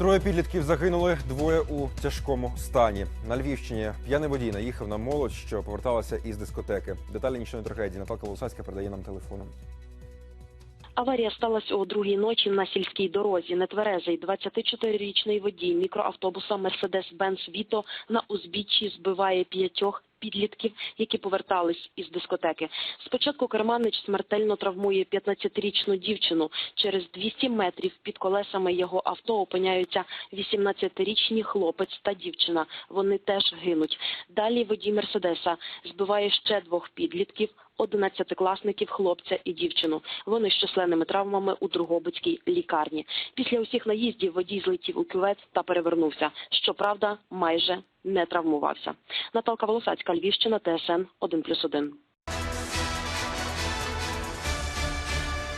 Троє підлітків загинули, двоє у тяжкому стані. На Львівщині п'яний водій наїхав на молодь, що поверталася із дискотеки. Деталі нічної трагедії Наталка Волосацька передає нам телефоном. Аварія сталася о другій ночі на сільській дорозі. Нетверезий 24-річний водій мікроавтобуса Mercedes-Benz Vito на узбіччі збиває п'ятьох підлітків, які повертались із дискотеки. Спочатку керманич смертельно травмує 15-річну дівчину. Через 200 метрів під колесами його авто опиняються 18-річні хлопець та дівчина. Вони теж гинуть. Далі водій Мерседеса збиває ще двох підлітків, 11-класників, хлопця і дівчину. Вони з численними травмами у Другобицькій лікарні. Після усіх наїздів водій злетів у кювець та перевернувся. Щоправда, майже не травмувався. Наталка Волосацька, Львівщина, ТСН 1+,1.